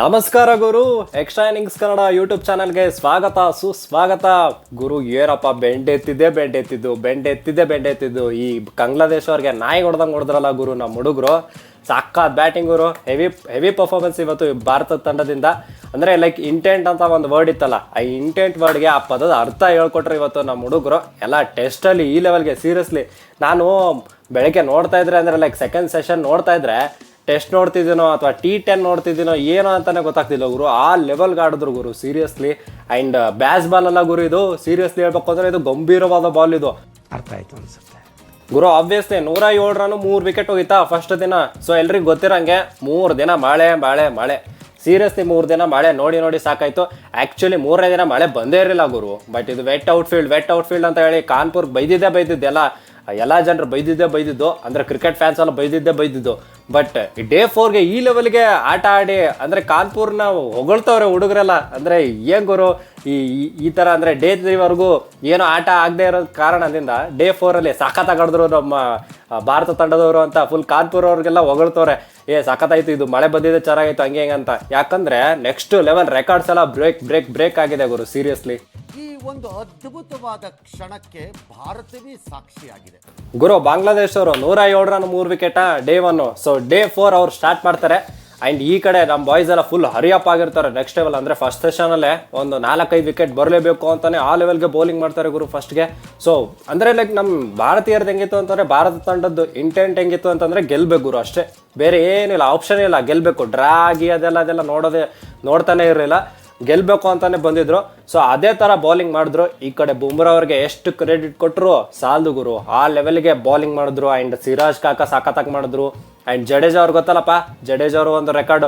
ನಮಸ್ಕಾರ ಗುರು. Extra innings Kannada YouTube ಚಾನಲ್ಗೆ ಸ್ವಾಗತ, ಸುಸ್ವಾಗತ. ಗುರು ಏನಪ್ಪ ಬೆಂಡೆ ಎತ್ತಿದ್ದೆ ಬೆಂಡೆ ಎತ್ತಿದ್ದು ಬೆಂಡೆ ಎತ್ತಿದ್ದೆ ಬೆಂಡೆ ಎತ್ತಿದ್ದು ಈ ಬಾಂಗ್ಲಾದೇಶ ಅವ್ರಿಗೆ ನಾಯಿ ಹೊಡೆದಂಗೆ ಹೊಡೆದ್ರಲ್ಲ ಗುರು ನಮ್ಮ ಹುಡುಗರು. ಸಾಕಾದ ಬ್ಯಾಟಿಂಗ್ ಗುರು, ಹೆವಿ ಹೆವಿ ಪರ್ಫಾರ್ಮೆನ್ಸ್ ಇವತ್ತು ಭಾರತ ತಂಡದಿಂದ. ಅಂದರೆ ಲೈಕ್ ಇಂಟೆಂಟ್ ಅಂತ ಒಂದು ವರ್ಡ್ ಇತ್ತಲ್ಲ, ಆ ಇಂಟೆಂಟ್ ವರ್ಡ್ಗೆ ಆ ಪದದ ಅರ್ಥ ಹೇಳ್ಕೊಟ್ರೆ ಇವತ್ತು ನಮ್ಮ ಹುಡುಗರು. ಎಲ್ಲ ಟೆಸ್ಟಲ್ಲಿ ಈ ಲೆವೆಲ್ಗೆ ಸೀರಿಯಸ್ಲಿ ನಾನು ಬೆಳಗ್ಗೆ ನೋಡ್ತಾ ಇದ್ರೆ ಅಂದರೆ ಲೈಕ್ ಸೆಕೆಂಡ್ ಸೆಷನ್ ನೋಡ್ತಾ ಇದ್ರೆ ಟೆಸ್ಟ್ ನೋಡ್ತಿದ್ದೀನೋ ಅಥವಾ ಟಿ ಟೆನ್ ನೋಡ್ತಿದ್ದೀನೋ ಏನೋ ಅಂತಾನೆ ಗೊತ್ತಾಗ್ತಿಲ್ಲ ಗುರು. ಆ ಲೆವೆಲ್ಗೆ ಆಡಿದ್ರು ಗುರು ಸೀರಿಯಸ್ಲಿ ಆ್ಯಂಡ್ ಬ್ಯಾಸ್ ಬಾಲ್ ಅಲ್ಲ ಗುರು ಇದು. ಸೀರಿಯಸ್ಲಿ ಹೇಳ್ಬೇಕು ಅಂದರೆ ಇದು ಗಂಭೀರವಾದ ಬಾಲ್ ಇದು. ಅರ್ಥ ಆಯ್ತು ಅನ್ಸುತ್ತೆ. ಗುರು ಆಬ್ವಿಯಸ್ಲಿ ನೂರ ಏಳು ರನ್ ಮೂರು ವಿಕೆಟ್ ಹೋಗಿತ್ತಾ ಫಸ್ಟ್ ದಿನ. ಸೊ ಎಲ್ರಿಗೂ ಗೊತ್ತಿರಂಗೆ ಮೂರು ದಿನ ಮಳೆ ಮಳೆ ಮಳೆ. ಸೀರಿಯಸ್ಲಿ ಮೂರು ದಿನ ಮಳೆ. ನೋಡಿ ನೋಡಿ ಸಾಕಾಯಿತು. ಆ್ಯಕ್ಚುಲಿ ಮೂರನೇ ದಿನ ಮಳೆ ಬಂದೇ ಇರಲಿಲ್ಲ ಗುರು. ಬಟ್ ಇದು ವೆಟ್ ಔಟ್ಫೀಲ್ಡ್ ವೆಟ್ ಔಟ್ಫೀಲ್ಡ್ ಅಂತ ಹೇಳಿ ಕಾನ್ಪುರ್ ಬೈದಿದ್ದೆ ಬೈದಿದ್ದು ಎಲ್ಲ ಜನರು ಬೈದಿದ್ದೇ ಬೈದಿದ್ದು, ಅಂದರೆ ಕ್ರಿಕೆಟ್ ಫ್ಯಾನ್ಸ್ ಎಲ್ಲ ಬೈದಿದ್ದೇ ಬೈದಿದ್ದು. ಬಟ್ ಡೇ ಫೋರ್ಗೆ ಈ ಲೆವೆಲ್ಗೆ ಆಟ ಆಡಿ, ಅಂದರೆ ಕಾನ್ಪುರ್ನ ಹೊಗಳ್ತವ್ರೆ ಹುಡುಗರೆಲ್ಲ. ಅಂದರೆ ಏನ್ ಗುರು, ಈ, ಈ- ಥರ ಅಂದರೆ ಡೇ ತ್ರೀವರೆಗೂ ಏನೋ ಆಟ ಆಗದೆ ಇರೋ ಕಾರಣದಿಂದ ಡೇ ಫೋರಲ್ಲಿ ಸಖತ್ತಾಗಿ ಆಡಿದ್ರು ನಮ್ಮ ಭಾರತ ತಂಡದವರು ಅಂತ ಫುಲ್ ಕಾನ್ಪುರ್ ಅವ್ರಿಗೆಲ್ಲ ಹೊಗಳ್ತವ್ರೆ. ಏ ಸಖತ್ತಾಯ್ತು ಇದು ಮಳೆ ಬಂದಿದೆ ಚೆನ್ನಾಗಿತ್ತು ಹಂಗೆ, ಹಿಂಗೆ ಅಂತ. ಯಾಕಂದ್ರೆ ನೆಕ್ಸ್ಟ್ ಲೆವೆಲ್ ರೆಕಾರ್ಡ್ಸ್ ಎಲ್ಲ ಬ್ರೇಕ್ ಬ್ರೇಕ್ ಬ್ರೇಕ್ ಆಗಿದೆ ಗುರು ಸೀರಿಯಸ್ಲಿ ಒಂದು ಅದ್ಭುತವಾದ ಕ್ಷಣಕ್ಕೆ ಭಾರತವೇ ಸಾಕ್ಷಿಯಾಗಿದೆ. ಗುರು ಬಾಂಗ್ಲಾದೇಶ್ ಅವರು ನೂರ ಏಳು ರನ್ ಮೂರು wicket day one so day four ಅವ್ರು ಸ್ಟಾರ್ಟ್ ಮಾಡ್ತಾರೆ. ಆ್ಯಂಡ್ ಈ ಕಡೆ ನಮ್ಮ ಬಾಯ್ಸ್ ಎಲ್ಲ ಫುಲ್ ಹರಿಯಪ್ ಆಗಿರ್ತಾರೆ. ನೆಕ್ಸ್ಟ್ ಲೆವೆಲ್ ಅಂದರೆ ಫಸ್ಟ್ ಸೆಷನಲ್ಲೇ ಒಂದು ನಾಲ್ಕೈದು ವಿಕೆಟ್ ಬರಲೇಬೇಕು ಅಂತಾನೆ ಆ ಲೆವೆಲ್ಗೆ ಬೌಲಿಂಗ್ ಮಾಡ್ತಾರೆ ಗುರು ಫಸ್ಟ್ಗೆ ಸೊ ಅಂದರೆ ಲೈಕ್ ನಮ್ಮ ಭಾರತೀಯರದ್ದು ಹೆಂಗಿತ್ತು ಅಂತಂದರೆ ಭಾರತ ತಂಡದ್ದು ಇಂಟೆಂಟ್ ಹೆಂಗಿತ್ತು ಅಂತಂದರೆ ಗೆಲ್ಬೇಕು ಗುರು ಅಷ್ಟೇ. ಬೇರೆ ಏನಿಲ್ಲ ಆಪ್ಷನ್ ಇಲ್ಲ ಗೆಲ್ಲಬೇಕು ಡ್ರಾ ಆಗಿ ಅದೆಲ್ಲ ಅದೆಲ್ಲ ನೋಡೋದೇ, ನೋಡ್ತಾನೆ ಇರಲಿಲ್ಲ. ಗೆಲ್ಬೇಕು ಅಂತಾನೆ ಬಂದಿದ್ರು. ಸೊ ಅದೇ ತರ ಬೌಲಿಂಗ್ ಮಾಡಿದ್ರು. ಈ ಕಡೆ ಬುಮ್ರಾ ಅವ್ರಿಗೆ ಎಷ್ಟು ಕ್ರೆಡಿಟ್ ಕೊಟ್ಟರು ಸಾಲ್ದು ಗುರು. ಆ ಲೆವೆಲ್ಗೆ ಬೌಲಿಂಗ್ ಮಾಡಿದ್ರು. ಅಂಡ್ ಸಿರಾಜ್ ಕಾಕ ಸಾಕತ್ತಾಗಿ ಮಾಡಿದ್ರು. ಅಂಡ್ ಜಡೇಜಾ ಅವ್ರು ಗೊತ್ತಲ್ಲಪ್ಪ? ಜಡೇಜಾ ಅವರು ಒಂದು ರೆಕಾರ್ಡ್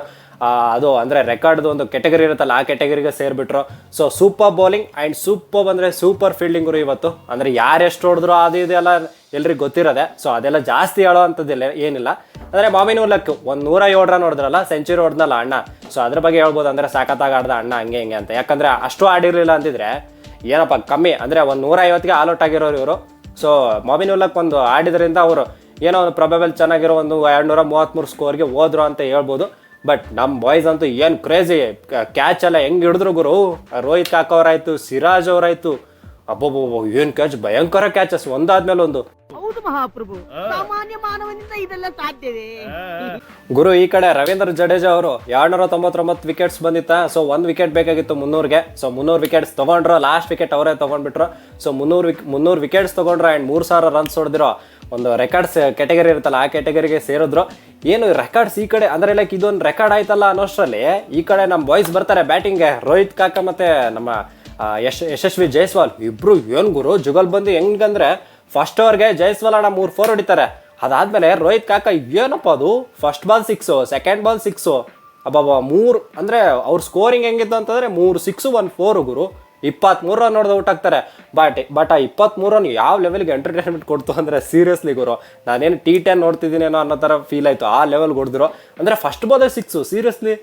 ಅದು ಅಂದರೆ ರೆಕಾರ್ಡ್ದು ಒಂದು ಕೆಟಗರಿ ಇರುತ್ತಲ್ಲ, ಆ ಕೆಟಗರಿಗೆ ಸೇರಿಬಿಟ್ರು. So super bowling and super ಅಂದರೆ ಸೂಪರ್ ಫೀಲ್ಡಿಂಗ್ ಗುರು ಇವತ್ತು. ಅಂದರೆ ಯಾರು ಎಷ್ಟು ಹೊಡೆದ್ರು, ಅದು ಇದೆಲ್ಲ ಎಲ್ರಿಗೂ ಗೊತ್ತಿರೋದೆ. ಸೊ ಅದೆಲ್ಲ ಜಾಸ್ತಿ ಹೇಳೋ ಅಂಥದ್ದಿಲ್ಲ, ಏನಿಲ್ಲ. ಅಂದರೆ ಮಾಮಿನ ಲಕ್, ಒಂದು ನೂರ ಏಳು ರನ್ ಹೊಡೆದ್ರಲ್ಲ ಸೆಂಚುರಿ ಹೊಡೆದ್ನಲ್ಲ ಅಣ್ಣ. ಸೊ ಅದ್ರ ಬಗ್ಗೆ ಹೇಳ್ಬೋದು ಅಂದರೆ ಸಾಕತ್ತಾಗಿ ಆಡ್ದ ಅಣ್ಣ ಹಂಗೆ ಹಿಂಗೆ ಅಂತ. ಯಾಕಂದರೆ ಅಷ್ಟು ಆಡಿರಲಿಲ್ಲ ಅಂತಿದ್ರೆ ಏನಪ್ಪ, ಕಮ್ಮಿ, ಅಂದರೆ ಒಂದು ನೂರ ಐವತ್ತಿಗೆ ಆಲ್ ಔಟ್ ಆಗಿರೋರು ಇವರು. ಸೊ ಮಾಮಿನ್ ಲಕ್ ಒಂದು ಆಡಿದ್ರಿಂದ ಅವರು ಏನೋ ಒಂದು ಪ್ರೊಬೆಬಲ್ ಚೆನ್ನಾಗಿರೋ ಒಂದು ಎರಡು ನೂರ ಮೂವತ್ತ್ಮೂರು ಸ್ಕೋರ್ಗೆ ಹೋದ್ರು ಅಂತ ಹೇಳ್ಬೋದು. ಬಟ್ ನಮ್ಮ ಬಾಯ್ಸ್ ಅಂತೂ ಏನು ಕ್ರೇಜಿ ಕ್ಯಾಚ್ ಎಲ್ಲ ಹೆಂಗೆ ಹಿಡಿದ್ರು ಗುರು? ರೋಹಿತ್ ಕಾಕ ಅವರಾಯ್ತು, ಸಿರಾಜ್ ಅವರಾಯ್ತು. ಅಬ್ಬೊಬ್ಬೊಬ್ಬ, ಏನು ಕ್ಯಾಚ್ ಭಯಂಕರ ಕ್ಯಾಚಸ್ ಒಂದಾದ್ಮೇಲೆ ಒಂದು. ಹೌದು ಮಹಾಪ್ರಭು. ಸಾಮಾನ್ಯ ಮಾನವನಿಂದ ಇದೆಲ್ಲ ಸಾಧ್ಯವೇ ಗುರು ಈ ಕಡೆ ರವೀಂದ್ರ ಜಡೇಜಾ ಅವರು ಎರಡ್ನೂರ ತೊಂಬತ್ತೊಂಬತ್ತು ವಿಕೆಟ್ಸ್ ಬಂದಿತ್ತ? ಸೊ ಒಂದು ವಿಕೆಟ್ ಬೇಕಾಗಿತ್ತು ಮುನ್ನೂರ್ಗೆ. ಸೊ ಮುನ್ನೂರು ವಿಕೆಟ್ಸ್ ತಗೊಂಡ್ರು. ಲಾಸ್ಟ್ ವಿಕೆಟ್ ಅವರೇ ತಗೊಂಡ್ಬಿಟ್ರು. ಸೊ ಮುನ್ನೂರು ವಿಕ್ ಮುನ್ನೂರು ವಿಕೆಟ್ಸ್ ತಗೊಂಡ್ರು ಆ್ಯಂಡ್ ಮೂರು ಸಾವಿರ ರನ್ಸ್ ಹೊಡೆದಿರೋ ಒಂದು ರೆಕಾರ್ಡ್ಸ್ ಕೆಟಗರಿ ಇರುತ್ತಲ್ಲ ಆ ಕೆಟಗರಿಗೆ ಸೇರಿದ್ರು. ಏನು ರೆಕಾರ್ಡ್ಸ್ ಈ ಕಡೆ? ಅಂದರೆ ಲೈಕ್ ಇದೊಂದು ರೆಕಾರ್ಡ್ ಆಯ್ತಲ್ಲ ಅನ್ನೋಷ್ಟರಲ್ಲಿ. ಈ ಕಡೆ ನಮ್ಮ ಬಾಯ್ಸ್ ಬರ್ತಾರೆ ಬ್ಯಾಟಿಂಗ್ಗೆ ರೋಹಿತ್ ಕಾಕ ಮತ್ತೆ ನಮ್ಮ ಯಶ್ ಯಶಸ್ವಿ ಜೈಸ್ವಾಲ್. ಇಬ್ಬರು ಏನು ಗುರು? ಜುಗಲ್ ಬಂದು ಹೆಂಗಂದ್ರೆ ಫಸ್ಟ್ ಓವರ್ಗೆ ಜೈಸ್ವಾಲ್ ಅಣ್ಣ ಮೂರು ಫೋರ್ ಹೊಡಿತಾರೆ. ಅದಾದ್ಮೇಲೆ ರೋಹಿತ್ ಕಾಕ ಏನಪ್ಪ ಅದು? First ball six second ball six ಅಬ್ಬಬ್ಬ, ಮೂರು, ಅಂದರೆ ಅವ್ರ ಸ್ಕೋರಿಂಗ್ ಹೆಂಗಿತ್ತು ಅಂತಂದರೆ ಮೂರು ಸಿಕ್ಸು ಒನ್ ಫೋರ್ ಗುರು. ಇಪ್ಪತ್ತ್ಮೂರು ರನ್ ನೋಡಿದ ಔಟ್ ಆಗ್ತಾರೆ. ಬಟ್ ಬಟ್ ಆ ಇಪ್ಪತ್ತ್ಮೂರು ರನ್ ಯಾವ ಲೆವೆಲ್ಗೆ ಎಂಟರ್ಟೈನ್ಮೆಂಟ್ ಕೊಡ್ತು ಅಂದರೆ ಸೀರಿಯಸ್ಲಿ ಗುರು. ನಾನೇನು ಟಿ ಟೆನ್ ನೋಡ್ತಿದ್ದೀನೇನೋ ಅನ್ನೋ ಥರ ಫೀಲ್ ಆಯಿತು. ಆ ಲೆವೆಲ್ಗೆ ಹೊಡೆದ್ರು. ಅಂದರೆ first ball six seriously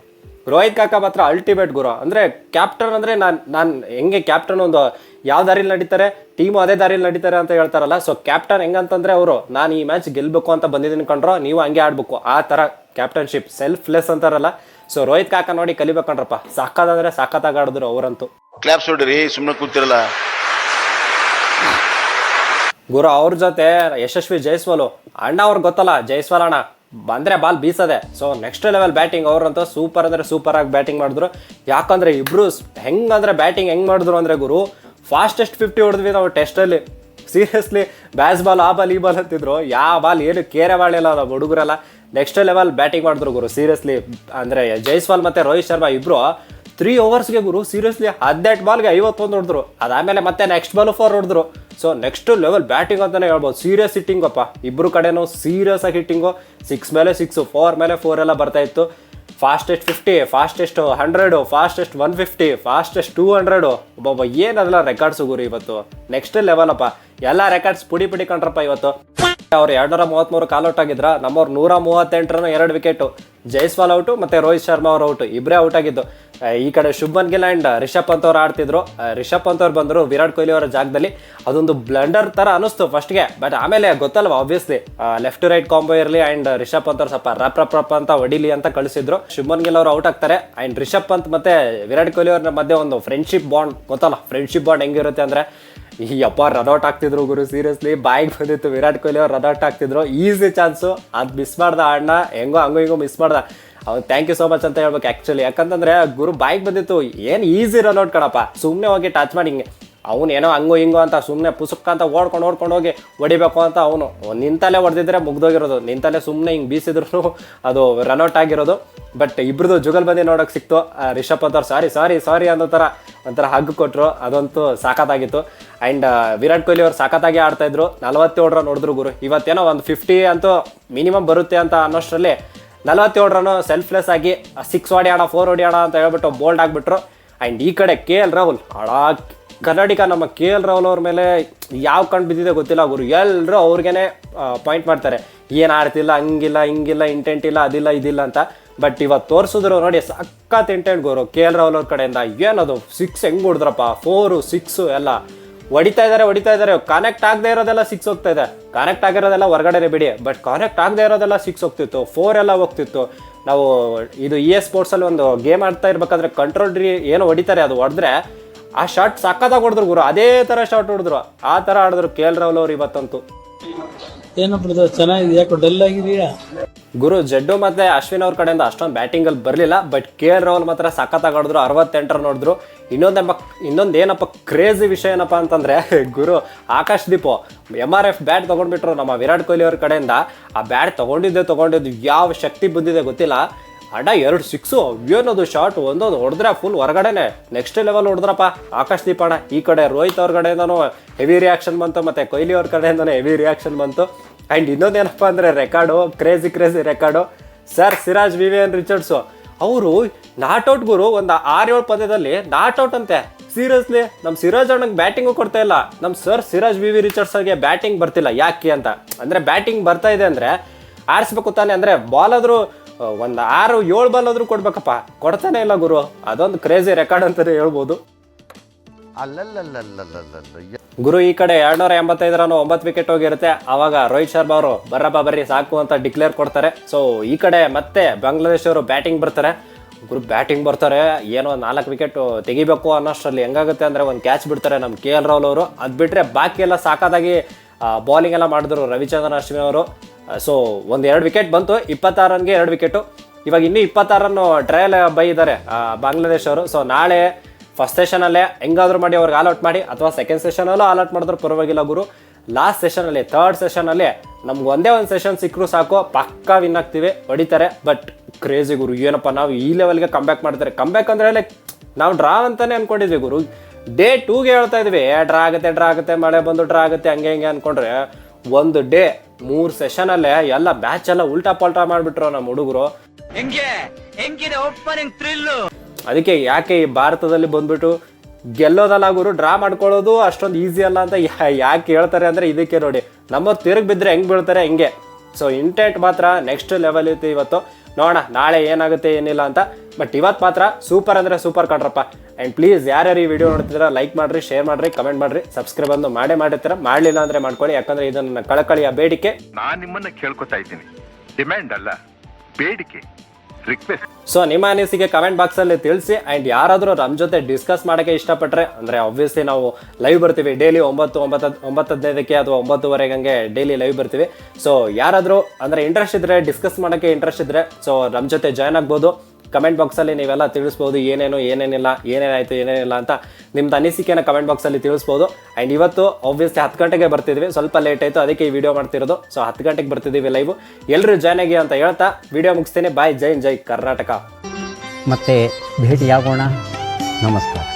Rohit ಕಾಕಾ ಮಾತ್ರ ಅಲ್ಟಿಮೇಟ್ ಗುರು. ಅಂದರೆ ಕ್ಯಾಪ್ಟನ್ ಅಂದರೆ ನಾನು ನಾನು ಹೆಂಗೆ ಕ್ಯಾಪ್ಟನ್ ಒಂದು ಯಾವ ದಾರಿಲಿ ನಡೀತಾರೆ? ಟೀಮು ಅದೇ ದಾರಿಲಿ ನಡೀತಾರೆ ಅಂತ ಹೇಳ್ತಾರಲ್ಲ. ಸೊ ಕ್ಯಾಪ್ಟನ್ ಹೆಂಗಂತಂದ್ರೆ ಅವರು ನಾನು ಈ ಮ್ಯಾಚ್ ಗೆಲ್ಬೇಕು ಅಂತ ಬಂದಿದ್ದೀನಿ ಕಂಡ್ರೋ ನೀವು ಹಂಗೆ ಆಡ್ಬೇಕು. ಆ ಥರ ಕ್ಯಾಪ್ಟನ್ಶಿಪ್ ಸೆಲ್ಫ್ಲೆಸ್ ಅಂತಾರಲ್ಲ. ಸೊ ರೋಹಿತ್ ಕಾಕ ನೋಡಿ ಕಲಿಬೇಕಂಡ್ರಪ್ಪ ಸಾಕಾದಂದ್ರೆ ಸಾಕತ್ತಾಗಿ ಆಡಿದ್ರು ಅವರಂತೂ. ಕ್ಲಾಪ್ಸ್ ಹೊಡ್ರಿ ಸುಮ್ಮನೆ ಕೂತಿರಲ್ಲ. ಗುರು ಅವ್ರ ಜೊತೆ ಯಶಸ್ವಿ ಜೈಸ್ವಾಲು. ಅಣ್ಣ ಅವ್ರಿಗೆ ಗೊತ್ತಲ್ಲ ಜೈಸ್ವಾಲ್ ಅಣ್ಣ. ಬಂದರೆ ಬಾಲ್ ಬೀಸದೆ. ಸೊ ನೆಕ್ಸ್ಟ್ ಲೆವೆಲ್ ಬ್ಯಾಟಿಂಗ್ ಅವ್ರಂತೂ ಸೂಪರ್ ಅಂದ್ರೆ ಸೂಪರ್ ಆಗಿ ಬ್ಯಾಟಿಂಗ್ ಮಾಡಿದ್ರು. ಯಾಕಂದ್ರೆ ಇಬ್ರು ಹೆಂಗಂದ್ರೆ ಬ್ಯಾಟಿಂಗ್ ಹೆಂಗ್ ಮಾಡಿದ್ರು ಅಂದ್ರೆ ಗುರು ಫಾಸ್ಟೆಸ್ಟ್ ಫಿಫ್ಟಿ ಹೊಡೆದ್ವಿ ನಾವು ಟೆಸ್ಟಲ್ಲಿ. ಸೀರಿಯಸ್ಲಿ ಬ್ಯಾಸ್ ಬಾಲ್ ಆ ಬಾಲ್ ಈ ಬಾಲ್ ಅಂತಿದ್ರು. ಯಾವ ಬಾಲ್ ಏನು ಕೇರೆ ಮಾಡಿಲ್ಲ ನಾವು ಹುಡುಗರಲ್ಲ. ನೆಕ್ಸ್ಟ್ ಲೆವೆಲ್ ಬ್ಯಾಟಿಂಗ್ ಮಾಡಿದ್ರು ಗುರು ಸೀರಿಯಸ್ಲಿ ಅಂದರೆ ಜೈಸ್ವಾಲ್ ಮತ್ತು ರೋಹಿತ್ ಶರ್ಮಾ ಇಬ್ಬರು ತ್ರೀ ಓವರ್ಸ್ಗೆ ಗುರು ಸೀರಿಯಸ್ಲಿ ಹದಿನೆಂಟು ಬಾಲ್ಗೆ ಐವತ್ತೊಂದು ಹೊಡೆದ್ರು. ಅದಾದಮೇಲೆ ಮತ್ತೆ ನೆಕ್ಸ್ಟ್ ಬಾಲು ಫೋರ್ ಹೊಡೆದ್ರು. ಸೊ ನೆಕ್ಸ್ಟ್ ಲೆವೆಲ್ ಬ್ಯಾಟಿಂಗ್ ಅಂತಲೇ ಹೇಳ್ಬೋದು. ಸೀರಿಯಸ್ ಹಿಟ್ಟಿಂಗಪ್ಪ ಇಬ್ಬರು ಕಡೆನೂ ಸೀರಿಯಸ್ ಆಗಿ ಹಿಟ್ಟಿಂಗು ಸಿಕ್ಸ್ ಮೇಲೆ ಸಿಕ್ಸು ಫೋರ್ ಮೇಲೆ ಫೋರ್ ಎಲ್ಲ ಬರ್ತಾ ಇತ್ತು. Fastest fifty fastest hundred fastest one fifty fastest two hundred ಒಬ್ಬೊಬ್ಬ ಏನದಲ್ಲ ರೆಕಾರ್ಡ್ಸ್ ಗುರು ಇವತ್ತು? ನೆಕ್ಸ್ಟ್ ಲೆವೆಲ್ ಅಪ್ಪ. ಎಲ್ಲ ರೆಕಾರ್ಡ್ಸ್ ಪುಡಿ ಪುಡಿ ಕಂಡ್ರಪ್ಪ ಇವತ್ತು. ಅವ್ರು ಎರಡ್ನೂರ ಮೂವತ್ಮೂರು ಕಾಲ್ ಔಟ್ ಆಗಿದ್ರ, ನಮ್ಮವ್ರು ನೂರ ಮೂವತ್ತೆಂಟರನ್ನು ಎರಡು ವಿಕೆಟ್ ಜೈಸ್ವಾಲ್ ಔಟು ಮತ್ತು ರೋಹಿತ್ ಶರ್ಮಾ ಅವ್ರ ಔಟ್ ಇಬ್ಬರೇ ಔಟ್ ಆಗಿದ್ದು. ಈ ಕಡೆ ಶುಭನ್ ಗಿಲ್ ಆ್ಯಂಡ್ ರಿಷಬ್ ಪಂತ್ ಅವ್ರು ಆಡ್ತಿದ್ರು. ರಿಷಬ್ ಪಂತ್ ಅವ್ರು ಬಂದರು ವಿರಾಟ್ ಕೊಹ್ಲಿ ಅವರ ಜಾಗದಲ್ಲಿ. ಅದೊಂದು ಬ್ಲಂಡರ್ ಥರ ಅನಿಸ್ತು ಫಸ್ಟ್ಗೆ ಬಟ್ ಆಮೇಲೆ ಗೊತ್ತಲ್ವ ಆಬ್ವಿಯಸ್ಲಿ ಲೆಫ್ಟ್ ರೈಟ್ ಕಾಂಬೋ ಇರಲಿ ಆ್ಯಂಡ್ ರಿಷಬ್ ಪಂತ್ ಅವ್ರು ಸ್ವಲ್ಪ ರಪ್ ರಪ್ ರಪ್ ಅಂತ ಹೊಡಿಲಿ ಅಂತ ಕಳಿಸಿದ್ರು. ಶುಭನ್ ಗಿಲ್ ಅವರು ಔಟ್ ಆಗ್ತಾರೆ. ಆ್ಯಂಡ್ ರಿಷಬ್ ಪಂತ್ ಮತ್ತೆ ವಿರಾಟ್ ಕೊಹ್ಲಿ ಅವ್ರ ಮಧ್ಯೆ ಒಂದು ಫ್ರೆಂಡ್ಶಿಪ್ ಬಾಂಡ್ ಗೊತ್ತಲ್ಲ ಫ್ರೆಂಡ್ಶಿಪ್ ಬಾಂಡ್ ಹೆಂಗಿರುತ್ತೆ ಅಂದ್ರೆ ಈ ಅಪ್ಪ ರನೌಟ್ ಆಗ್ತಿದ್ರು ಗುರು ಸೀರಿಯಸ್ಲಿ ಬಾಯಿಗೆ ಬಂದಿತ್ತು ವಿರಾಟ್ ಕೊಹ್ಲಿ ಅವ್ರು ರನೌಟ್ ಆಗ್ತಿದ್ರು. ಈಸಿ ಚಾನ್ಸು ಅದು ಮಿಸ್ ಮಾಡ್ದ ಅಣ್ಣ. ಹೆಂಗೋ ಹಂಗೋ ಹಿಂಗೋ ಮಿಸ್ ಮಾಡ್ದ. ಅವ್ನು ಥ್ಯಾಂಕ್ ಯು ಸೋ ಮಚ್ ಅಂತ ಹೇಳ್ಬೇಕು ಆ್ಯಕ್ಚುಲಿ ಯಾಕಂತಂದ್ರೆ ಗುರು ಬಾಯಿಗೆ ಬಂದಿತ್ತು. ಏನು ಈಸಿ ರನೌಟ್ ಕಣಪ್ಪ. ಸುಮ್ಮನೆ ಹೋಗಿ ಟಚ್ ಮಾಡಿ ಹಿಂಗೆ. ಅವನು ಏನೋ ಹಂಗೋ ಹಿಂಗೋ ಅಂತ ಸುಮ್ಮನೆ ಪುಸುಕ್ಕ ಅಂತ ಓಡ್ಕೊಂಡು ಓಡ್ಕೊಂಡು ಹೋಗಿ ಹೊಡಿಬೇಕು ಅಂತ ಅವನು. ನಿಂತಲ್ಲೇ ಹೊಡೆದಿದ್ರೆ ಮುಗ್ದೋಗಿರೋದು. ನಿಂತಲ್ಲೇ ಸುಮ್ಮನೆ ಹಿಂಗೆ ಬೀಸಿದ್ರು ಅದು ರನೌಟ್ ಆಗಿರೋದು. ಬಟ್ ಇಬ್ರದ್ದು ಜುಗಲ್ ಬಂದಿ ನೋಡೋಕೆ ಸಿಕ್ತು. ರಿಷಬ್ ಪಂತ್ ಅವ್ರು ಸಾರಿ ಸಾರಿ ಸಾರಿ ಅನ್ನೋ ಥರ ಒಂಥರ ಹಗ್ಗು ಕೊಟ್ಟರು ಅದಂತೂ ಸಾಕತ್ತಾಗಿತ್ತು ಆ್ಯಂಡ್ ವಿರಾಟ್ ಕೊಹ್ಲಿ ಅವ್ರು ಸಾಕತ್ತಾಗಿ ಆಡ್ತಾಯಿದ್ರು ನಲವತ್ತೇಳು ರನ್ ಹೊಡೆದ್ರು ಗುರು. ಇವತ್ತೇನೋ ಒಂದು ಫಿಫ್ಟಿ ಅಂತೂ ಮಿನಿಮಮ್ ಬರುತ್ತೆ ಅಂತ ಅನ್ನೋಷ್ಟರಲ್ಲಿ ನಲವತ್ತೇಳು ಸೆಲ್ಫ್ಲೆಸ್ ಆಗಿ ಸಿಕ್ಸ್ ಹೊಡಿಯೋಣ ಫೋರ್ ಹೊಡಿಯೋಣ ಅಂತ ಹೇಳ್ಬಿಟ್ಟು ಬೋಲ್ಡ್ ಆಗಿಬಿಟ್ರು. ಆ್ಯಂಡ್ ಈ ಕಡೆ ಕೆ ಎಲ್ ರಾಹುಲ್ ಅಳಾ ಕನ್ನಡಿಗ ನಮ್ಮ ಕೆ ಎಲ್ ರಾಹುಲ್ ಅವ್ರ ಮೇಲೆ ಯಾವ ಕಣ್ಣು ಬಿದ್ದಿದೆ ಗೊತ್ತಿಲ್ಲ ಗುರು. ಎಲ್ಲರೂ ಅವ್ರಿಗೇ ಪಾಯಿಂಟ್ ಮಾಡ್ತಾರೆ. ಏನು ಆಡ್ತಿಲ್ಲ, ಹಂಗಿಲ್ಲ, ಹಿಂಗಿಲ್ಲ ಇಂಟೆಂಟ್ ಇಲ್ಲ, ಅದಿಲ್ಲ, ಇದಿಲ್ಲ ಅಂತ. ಬಟ್ ಇವತ್ತು ತೋರಿಸಿದ್ರು ನೋಡಿ, ಸಖತ್ ಇಂಟೆಂಟ್ ಗುರು. ಕೆ ಎಲ್ ರಾಹುಲ್ ಅವ್ರ ಕಡೆಯಿಂದ ಏನದು? ಸಿಕ್ಸ್ ಹೆಂಗ್ ಹೊಡೆದ್ರಪ್ಪ? ಫೋರು ಸಿಕ್ಸು ಎಲ್ಲ. ಹೊಡಿತಾ ಇದ್ದಾರೆ ಹೊಡಿತಾ ಇದ್ದಾರೆ ಕನೆಕ್ಟ್ ಆಗದೆ ಇರೋದೆಲ್ಲ ಸಿಕ್ಸ್ ಹೋಗ್ತಾ ಇದೆ. ಕನೆಕ್ಟ್ ಆಗಿರೋದೆಲ್ಲ ಹೊರಗಡೆ ಬಿಡಿ. ಬಟ್ ಕನೆಕ್ಟ್ ಆಗದೆ ಇರೋದೆಲ್ಲ ಸಿಕ್ಸ್ ಹೋಗ್ತಿತ್ತು. ಫೋರ್ ಎಲ್ಲ ಹೋಗ್ತಿತ್ತು. ನಾವು ಇದು ಇ ಎಸ್ ಸ್ಪೋರ್ಟ್ಸಲ್ಲಿ ಒಂದು ಗೇಮ್ ಆಡ್ತಾ ಇರ್ಬೇಕಾದ್ರೆ ಕಂಟ್ರೋಲ್ ಏನು ಹೊಡಿತಾರೆ, ಅದು ಹೊಡೆದ್ರೆ ಆ ಶಾರ್ಟ್ ಸಕ್ಕತ್ತಾಗಿ ಹೊಡೆದ್ರು ಗುರು. ಅದೇ ಥರ ಶಾರ್ಟ್ ಹೊಡೆದ್ರು. ಆ ಥರ ಆಡಿದ್ರು ಕೆ ಎಲ್ ರಾಹುಲ್ ಅವ್ರು ಇವತ್ತಂತೂ. ಏನಪ್ಪ ಚೆನ್ನಾಗಿದೆ ಯಾಕೋ ಡಲ್ ಆಗಿದೆಯಾ? ಗುರು ಜಡ್ಡು ಮತ್ತೆ ಅಶ್ವಿನ್ ಅವ್ರ ಕಡೆಯಿಂದ ಅಷ್ಟೊಂದು ಬ್ಯಾಟಿಂಗ್ ಅಲ್ಲಿ ಬರಲಿಲ್ಲ ಬಟ್ ಕೆ ಎಲ್ ರಾಹುಲ್ ಮಾತ್ರ ಸಖತ್ತಾಗಿ ಆಡಿದ್ರು ಅರವತ್ತೆಂಟರ ನೋಡಿದ್ರು. ಇನ್ನೊಂದೆಂಬ ಇನ್ನೊಂದು ಏನಪ್ಪ ಕ್ರೇಜಿ ವಿಷಯ ಏನಪ್ಪ ಅಂತಂದ್ರೆ, ಗುರು Akash Deep M R F bat ತಗೊಂಡ್ಬಿಟ್ರು ನಮ್ಮ ವಿರಾಟ್ ಕೊಹ್ಲಿ ಅವ್ರ ಕಡೆಯಿಂದ. ಆ ಬ್ಯಾಟ್ ತಗೊಂಡಿದ್ದೆ, ತಗೊಂಡಿದ್ದು ಯಾವ ಶಕ್ತಿ ಬಂದಿದೆ ಗೊತ್ತಿಲ್ಲ. ಅಡ್ಡ ಎರಡು ಸಿಕ್ಸು ಏನದು ಶಾರ್ಟ್ ಒಂದೊಂದು ಹೊಡೆದ್ರೆ ಫುಲ್ ಹೊರಗಡೆನೆ. ನೆಕ್ಸ್ಟ್ ಲೆವೆಲ್ ಹೊಡೆದ್ರಪ್ಪ ಆಕಾಶ್ ದೀಪಣ್ಣ ಈ ಕಡೆ ರೋಹಿತ್ ಅವ್ರ ಕಡೆಯಿಂದನೂ ಹೆವಿ ರಿಯಾಕ್ಷನ್ ಬಂತು, ಮತ್ತೆ ಕೊಹ್ಲಿ ಅವ್ರ ಕಡೆಯಿಂದನೂ ಹೆವಿ ರಿಯಾಕ್ಷನ್ ಬಂತು. ಆ್ಯಂಡ್ ಇನ್ನೊಂದೇನಪ್ಪ ಅಂದರೆ record crazy crazy record. Sir Siraj Vivian Richards ಅವರು ನಾಟ್ ಔಟ್ ಗುರು, ಒಂದು ಆರು ಏಳು ಪದ್ಯದಲ್ಲಿ ನಾಟ್ ಔಟ್ ಅಂತೆ. ಸೀರಿಯಸ್ಲಿ ನಮ್ಮ ಸಿರಾಜ್ ಅಣ್ಣಗೆ ಬ್ಯಾಟಿಂಗು ಕೊಡ್ತಾ ಇಲ್ಲ. ನಮ್ಮ ಸರ್ ಸಿರಾಜ್ ವಿ ವಿ ರಿಚರ್ಡ್ಸ್ಗೆ ಬ್ಯಾಟಿಂಗ್ ಬರ್ತಿಲ್ಲ. ಯಾಕೆ ಅಂತ. ಅಂದರೆ ಬ್ಯಾಟಿಂಗ್ ಬರ್ತಾ ಇದೆ ಅಂದರೆ ಆರಿಸ್ಬೇಕು ತಾನೆ. ಅಂದರೆ ಬಾಲ್ ಆದರೂ ಒಂದು ಆರು, ಏಳು ಬಾಲ್ ಆದರೂ ಕೊಡ್ಬೇಕಪ್ಪ. ಕೊಡ್ತಾನೆ ಇಲ್ಲ ಗುರು. ಅದೊಂದು ಕ್ರೇಜಿ ರೆಕಾರ್ಡ್ ಅಂತಲೇ ಹೇಳ್ಬೋದು. ಅಲ್ಲಲ್ಲಲ್ಲಲ್ಲಲ್ಲಲ್ಲ ಗುರು ಈ ಕಡೆ ಎರಡ್ನೂರ ಎಂಬತ್ತೈದು ರನ್ ಒಂಬತ್ತು ವಿಕೆಟ್ ಹೋಗಿರುತ್ತೆ. ಆವಾಗ ರೋಹಿತ್ ಶರ್ಮಾ ಅವರು, ಬರ್ರಪ್ಪ ಬರ್ರಿ, ಸಾಕು ಅಂತ ಡಿಕ್ಲೇರ್ ಕೊಡ್ತಾರೆ. ಸೊ ಈ ಕಡೆ ಮತ್ತೆ ಬಾಂಗ್ಲಾದೇಶ್ ಅವರು ಬ್ಯಾಟಿಂಗ್ ಬರ್ತಾರೆ. ಗುರು ಬ್ಯಾಟಿಂಗ್ ಬರ್ತಾರೆ. ಏನೋ ನಾಲ್ಕು ವಿಕೆಟ್ ತೆಗಿಬೇಕು ಅನ್ನೋಷ್ಟರಲ್ಲಿ ಹೆಂಗಾಗುತ್ತೆ ಅಂದರೆ ಒಂದು ಕ್ಯಾಚ್ ಬಿಡ್ತಾರೆ ನಮ್ಮ ಕೆ ಎಲ್ ರಾಹುಲ್ ಅವರು. ಅದು ಬಿಟ್ಟರೆ ಬಾಕಿ ಎಲ್ಲ ಸಾಕಾದಾಗಿ ಬೌಲಿಂಗ್ ಎಲ್ಲ ಮಾಡಿದ್ರು ರವಿಚಂದ್ರನ್, ಅಶ್ವಿನ್ ಅವರು. ಸೊ ಒಂದು ಎರಡು ವಿಕೆಟ್ ಬಂತು. ಇಪ್ಪತ್ತಾರು ರನ್ಗೆ ಎರಡು ವಿಕೆಟು ಇವಾಗ ಇನ್ನೂ ಇಪ್ಪತ್ತಾರು ಟ್ರಯಲ್ ಬೈ ಇದ್ದಾರೆ ಬಾಂಗ್ಲಾದೇಶ್ ಅವರು. ಸೊ ನಾಳೆ ಫಸ್ಟ್ ಸೆಷನಲ್ಲೇ ಹೆಂಗಾದ್ರೂ ಮಾಡಿ ಅವ್ರಿಗೆ ಆಲ್ಔಟ್ ಮಾಡಿ, ಅಥವಾ ಸೆಕೆಂಡ್ ಸೆಷನಲ್ಲೂ ಆಲ್ಔಟ್ ಮಾಡಿದ್ರು ಪರವಾಗಿಲ್ಲ ಗುರು. ಲಾಸ್ಟ್ ಸೆಷನಲ್ಲಿ ಥರ್ಡ್ ಸೆಷನಲ್ಲಿ ನಮ್ಗೆ ಒಂದೇ ಒಂದು ಸೆಷನ್ ಸಿಕ್ಕರೂ ಸಾಕು, ಪಕ್ಕಾ ವಿನ್ ಆಗ್ತೀವಿ, ಹೊಡಿತಾರೆ. ಬಟ್ ಕ್ರೇಜಿ ಗುರು, ಏನಪ್ಪ ನಾವು ಈ ಲೆವೆಲ್ಗೆ ಕಂಬ್ಯಾಕ್ ಮಾಡ್ತಾರೆ. ಕಂಬ್ಯಾಕ್ ಅಂದರೆ ಲೈಕ್ ನಾವು ಡ್ರಾ ಅಂತಲೇ ಅಂದ್ಕೊಂಡಿದ್ವಿ ಗುರು. ಡೇ ಟೂಗೆ ಹೇಳ್ತಾ ಇದ್ವಿ ಡ್ರಾ ಆಗುತ್ತೆ ಡ್ರಾ ಆಗುತ್ತೆ, ಮಳೆ ಬಂದು ಡ್ರಾ ಆಗುತ್ತೆ, ಹಂಗೆ ಹಿಂಗೆ ಅಂದ್ಕೊಂಡ್ರೆ ಒಂದು ಡೇ ಮೂರು ಸೆಷನಲ್ಲೇ ಎಲ್ಲ ಮ್ಯಾಚ್ ಎಲ್ಲ ಉಲ್ಟಾ ಪಲ್ಟಾ ಮಾಡಿಬಿಟ್ರು ನಮ್ಮ ಹುಡುಗರು. ಅದಕ್ಕೆ ಯಾಕೆ ಈ ಭಾರತದಲ್ಲಿ ಬಂದ್ಬಿಟ್ಟು ಗೆಲ್ಲೋದಲ್ಲ ಗುರು ಡ್ರಾ ಮಾಡ್ಕೊಳ್ಳೋದು ಅಷ್ಟೊಂದು ಈಸಿ ಅಲ್ಲ ಅಂತ ಯಾಕೆ ಹೇಳ್ತಾರೆ ಅಂದರೆ ಇದಕ್ಕೆ ನೋಡಿ, ನಮ್ಮ ತಿರುಗಿ ಬಿದ್ದರೆ ಹೆಂಗೆ ಬೀಳ್ತಾರೆ ಹೆಂಗೆ? ಸೊ ಇಂಟೆಂಟ್ ಮಾತ್ರ ನೆಕ್ಸ್ಟ್ ಲೆವೆಲ್ ಇತ್ತು ಇವತ್ತು. ನೋಡೋಣ, ನಾಳೆ ಏನಾಗುತ್ತೆ, ಏನಿಲ್ಲ ಅಂತ. ಬಟ್ ಇವತ್ತು ಮಾತ್ರ ಸೂಪರ್ ಅಂದರೆ ಸೂಪರ್ ಕಣ್ರಪ್ಪ. ಆ್ಯಂಡ್ ಪ್ಲೀಸ್ ಯಾರ್ಯಾರು ಈ ವಿಡಿಯೋ ನೋಡ್ತಿದ್ದೀರಾ ಲೈಕ್ ಮಾಡಿರಿ ಶೇರ್ ಮಾಡಿರಿ ಕಮೆಂಟ್ ಮಾಡಿರಿ. ಸಬ್ಸ್ಕ್ರೈಬ್ ಒಂದು ಮಾಡೇ ಮಾಡಿರ್ತೀರ, ಮಾಡಲಿಲ್ಲ ಅಂದರೆ ಮಾಡ್ಕೊಳ್ಳಿ. ಯಾಕಂದರೆ ಇದು ನನ್ನ ಕಳಕಳಿಯ ಬೇಡಿಕೆ. ನಾನು ನಿಮ್ಮನ್ನ ಕೇಳ್ಕೊತಾ ಇದ್ದೀನಿ. ಡಿಮ್ಯಾಂಡ್ ಅಲ್ಲ, ಬೇಡಿಕೆ. ರಿಕ್ವೆಸ್ಟ್ ಸೊ ನಿಮ್ಮ ಅನಿಸಿಕೆ ಕಮೆಂಟ್ ಬಾಕ್ಸಲ್ಲಿ ತಿಳಿಸಿ ಅಂಡ್ ಯಾರಾದರೂ ನಮ್ಮ ಜೊತೆ ಡಿಸ್ಕಸ್ ಮಾಡೋಕೆ ಇಷ್ಟಪಟ್ಟರೆ ಅಂದರೆ ಆಬ್ವಿಯಸ್ಲಿ ನಾವು ಲೈವ್ ಬರ್ತೀವಿ. ಡೈಲಿ ಒಂಬತ್ತು ಒಂಬತ್ತು ಒಂಬತ್ತು ಹದಿನೈದಕ್ಕೆ ಅಥವಾ ಒಂಬತ್ತುವರೆಗೆ ಹಂಗೆ ಡೈಲಿ ಲೈವ್ ಬರ್ತೀವಿ. ಸೊ ಯಾರಾದರೂ, ಅಂದರೆ ಇಂಟ್ರೆಸ್ಟ್ ಇದ್ದರೆ ಡಿಸ್ಕಸ್ ಮಾಡೋಕ್ಕೆ ಇಂಟ್ರೆಸ್ಟ್ ಇದ್ದರೆ ಸೊ ನಮ್ಮ ಜೊತೆ ಜಾಯ್ನ್ ಆಗ್ಬೋದು. ಕಮೆಂಟ್ ಬಾಕ್ಸಲ್ಲಿ ನೀವೆಲ್ಲ ತಿಳಿಸ್ಬೋದು, ಏನೇನು, ಏನೇನಿಲ್ಲ, ಏನೇನಾಯಿತು, ಏನೇನಿಲ್ಲ ಅಂತ ನಿಮ್ದು ಅನಿಸಿಕೆನ ಕಮೆಂಟ್ ಬಾಕ್ಸಲ್ಲಿ ತಿಳಿಸ್ಬೋದು. ಆ್ಯಂಡ್ ಇವತ್ತು ಆಬ್ವಿಯಸ್ಲಿ ಹತ್ತು ಗಂಟೆಗೆ ಬರ್ತಿದ್ವಿ, ಸ್ವಲ್ಪ ಲೇಟ್ ಆಯಿತು, ಅದಕ್ಕೆ ಈ ವಿಡಿಯೋ ಮಾಡ್ತಿರೋದು. ಸೊ ಹತ್ತು ಗಂಟೆಗೆ ಬರ್ತಿದ್ದೀವಿ ಲೈವ್ ಎಲ್ಲರೂ ಜಾಯ್ನ್ ಆಗಿ ಅಂತ ಹೇಳ್ತಾ ವಿಡಿಯೋ ಮುಗಿಸ್ತೀನಿ. ಬಾಯ್ ಜೈ ಜೈ ಕರ್ನಾಟಕ. ಮತ್ತೆ ಭೇಟಿಯಾಗೋಣ. ನಮಸ್ಕಾರ.